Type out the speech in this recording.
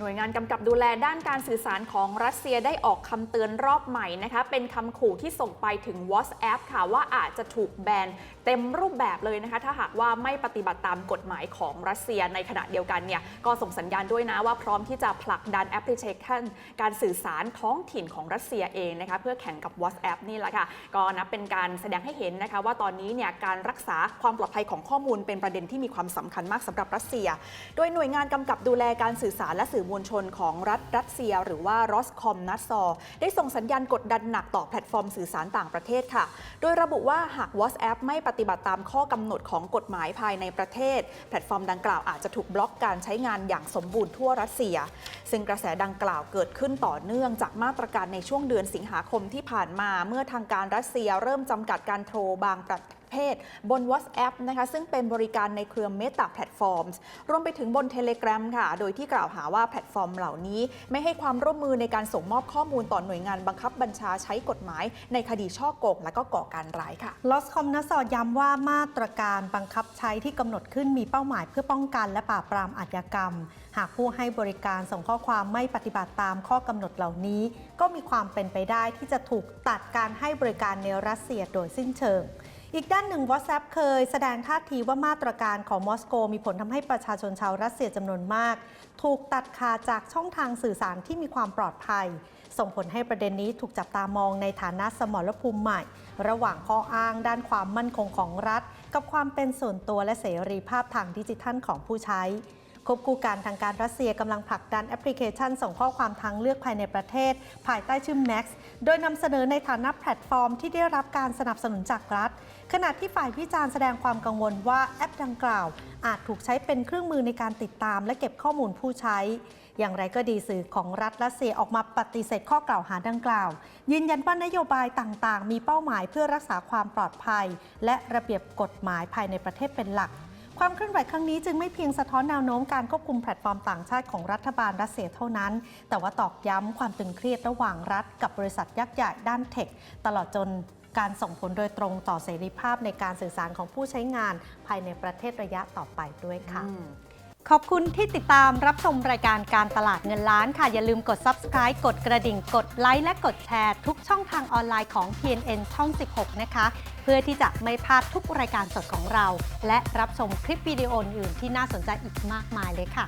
หน่วยงานกำกับดูแลด้านการสื่อสารของรัสเซียได้ออกคำเตือนรอบใหม่นะคะ เป็นคำขู่ที่ส่งไปถึง WhatsApp ค่ะว่าอาจจะถูกแบนเต็มรูปแบบเลยนะคะ ถ้าหากว่าไม่ปฏิบัติตามกฎหมายของรัสเซียในขณะเดียวกันเนี่ยก็ส่งสัญญาณด้วยนะว่าพร้อมที่จะผลักดันแอปพลิเคชันการสื่อสารท้องถิ่นของรัสเซียเองนะคะเพื่อแข่งกับ WhatsApp นี่แหละค่ะก็นับเป็นการแสดงให้เห็นนะคะว่าตอนนี้เนี่ยการรักษาความปลอดภัยของข้อมูลเป็นประเด็นที่มีความสำคัญมากสำหรับรัสเซีย โดยหน่วยงานกำกับดูแลการสื่อสารและสื่อมวลชนของรัฐรัสเซีย หรือว่ารอสคอมนัสซอได้ส่งสัญญาณกดดันหนักต่อแพลตฟอร์มสื่อสารต่างประเทศค่ะ โดยระบุว่าหาก WhatsApp ไม่ปฏิบัติตามข้อกำหนดของกฎหมายภายในประเทศ แพลตฟอร์มดังกล่าวอาจจะถูกบล็อกการใช้งานอย่างสมบูรณ์ทั่วรัสเซีย ซึ่งกระแสดังกล่าวเกิดขึ้นต่อเนื่องจากมาตรการในช่วงเดือนสิงหาคมที่ผ่านมาเมื่อทางการรัสเซียเริ่มจำกัดการโทรบางประ เภท บน WhatsApp นะคะซึ่งเป็นบริการในเครือ Meta Platforms รวมไปถึงบน Telegram ค่ะ โดยที่กล่าวหาว่าแพลตฟอร์มเหล่านี้ ไม่ให้ความร่วมมือในการส่งมอบข้อมูลต่อหน่วยงานบังคับบัญชาใช้กฎหมาย ในคดีช่อโกงและก็ก่อการร้ายค่ะลอสคอมนสอย้ำว่ามาตรการบังคับใช้ที่กำหนดขึ้นมีเป้าหมายเพื่อป้องกันและปราบปรามอาชญากรรม หากผู้ให้บริการส่งข้อความไม่ปฏิบัติตามข้อกำหนดเหล่านี้ ก็มีความเป็นไปได้ที่จะถูกตัดการให้บริการในรัสเซียโดยสิ้นเชิง อีกด้านหนึ่ง WhatsApp เคยแสดงท่าทีว่ามาตรการของมอสโก มีผลทำให้ประชาชนชาวรัสเซียจำนวนมาก ถูกตัดขาดจากช่องทางสื่อสารที่มีความปลอดภัย ส่งผลให้ประเด็นนี้ถูกจับตามองในฐานะสมรภูมิใหม่ ระหว่างข้ออ้างด้านความมั่นคงของรัฐ กับความเป็นส่วนตัวและเสรีภาพทางดิจิทัลของผู้ใช้ควบคู่กันทางการรัสเซียกำลังผลักดันแอปพลิเคชัน ส่งข้อความทางเลือกภายในประเทศ ภายใต้ชื่อ Max โดยนำเสนอในฐานะแพลตฟอร์มที่ได้รับการสนับสนุนจากรัฐ ขณะที่ฝ่ายวิจารณ์แสดงความกังวลว่าแอปดังกล่าว อาจถูกใช้เป็นเครื่องมือในการติดตาม และเก็บข้อมูลผู้ใช้ อย่างไรก็ดีสื่อของรัฐรัสเซียออกมาปฏิเสธข้อกล่าวหาดังกล่าว ยืนยันว่านโยบายต่างๆ มีเป้าหมายเพื่อรักษาความปลอดภัย และระเบียบกฎหมายภายในประเทศเป็นหลักความเคลื่อนไหวครั้งนี้จึงไม่เพียงสะท้อนแนวโน้มการควบคุมแพลตฟอร์มต่างชาติของรัฐบาลรัสเซียเท่านั้น แต่ว่าตอกย้ำความตึงเครียดระหว่างรัฐกับบริษัทยักษ์ใหญ่ด้านเทค ตลอดจน การส่งผลโดยตรงต่อเสรีภาพในการสื่อสารของผู้ใช้งานภายในประเทศระยะต่อไปด้วยค่ะ ขอบคุณที่ติดตามรับชมรายการการตลาดเงินล้านค่ะ อย่าลืมกด subscribe กดกระดิ่ง กดไลค์และกดแชร์ ทุกช่องทางออนไลน์ของ TNN ช่อง 16 นะคะ เพื่อที่จะไม่พลาดทุกรายการสดของเรา และรับชมคลิปวิดีโออื่นๆที่น่าสนใจอีกมากมายเลยค่ะ